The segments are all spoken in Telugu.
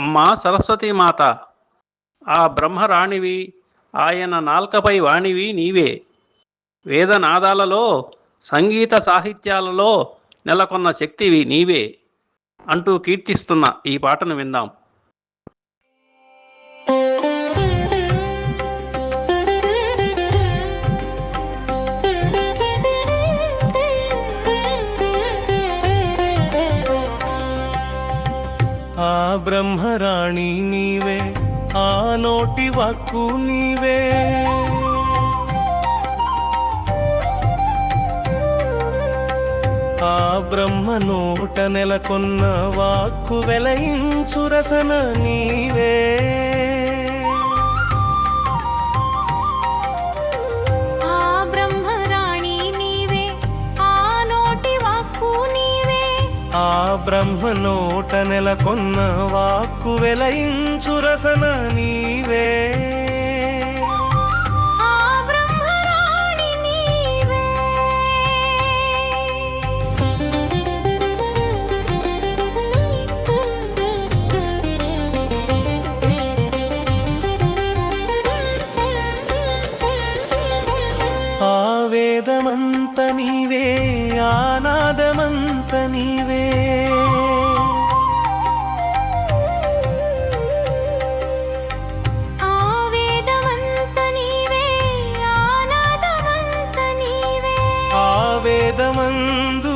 అమ్మా సరస్వతీమాత ఆ బ్రహ్మరాణివి ఆయన నాల్కపై వాణివి నీవే. వేదనాదాలలో సంగీత సాహిత్యాలలో నెలకొన్న శక్తివి నీవే అంటూ కీర్తిస్తున్న ఈ పాటను విందాం. ఆ బ్రహ్మరాణి నీవే ఆ నోటి వక్కు నీవే. ఆ బ్రహ్మ నోట నెలకొన్న వాక్కు వెలయించు రసన నీవే. బ్రహ్మ నోట నెలకొన్న వాక్కు వెలయించు రసన నీవే. ఆనాదమంత నీవే. ఆనాదమంత నీవే. ఆ వేదమందు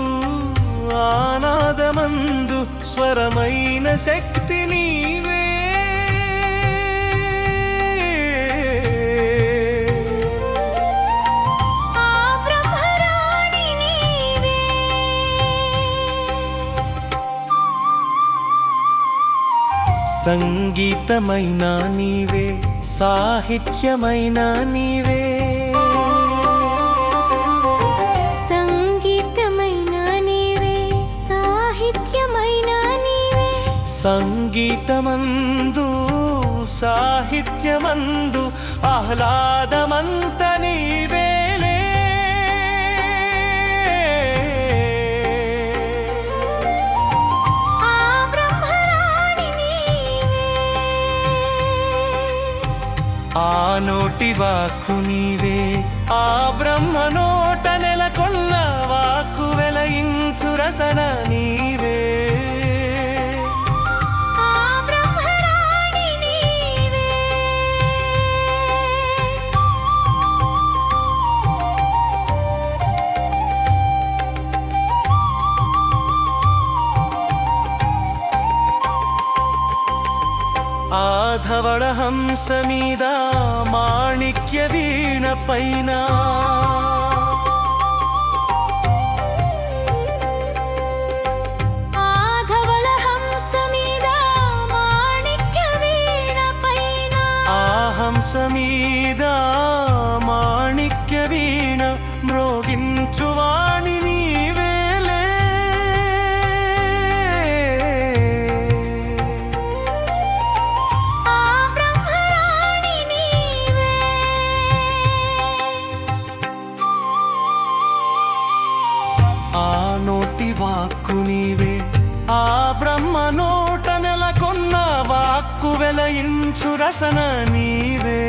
ఆనాదమందు స్వరమైన శక్తి నీవే. సంగీతమైన నీవే సాహిత్యమైన నీవే. సంగీతమైన నీవే సాహిత్యమైన నీవే. సంగీతమందు సాహిత్యమందు ఆహ్లాదమంత నీవేలే ఆ నోటి వాక్కు నీవే ఆ బ్రహ్మ నోట నెలకొన్న వాక్కు వెలయించు రసన నీ ఆధవళ హంస మీద మాణిక్య వీణ పైన. మీద వాక్కు నీవే. ఆ బ్రహ్మ నోట నెలకొన్న వాక్కు వెలయించు రసన నీవే.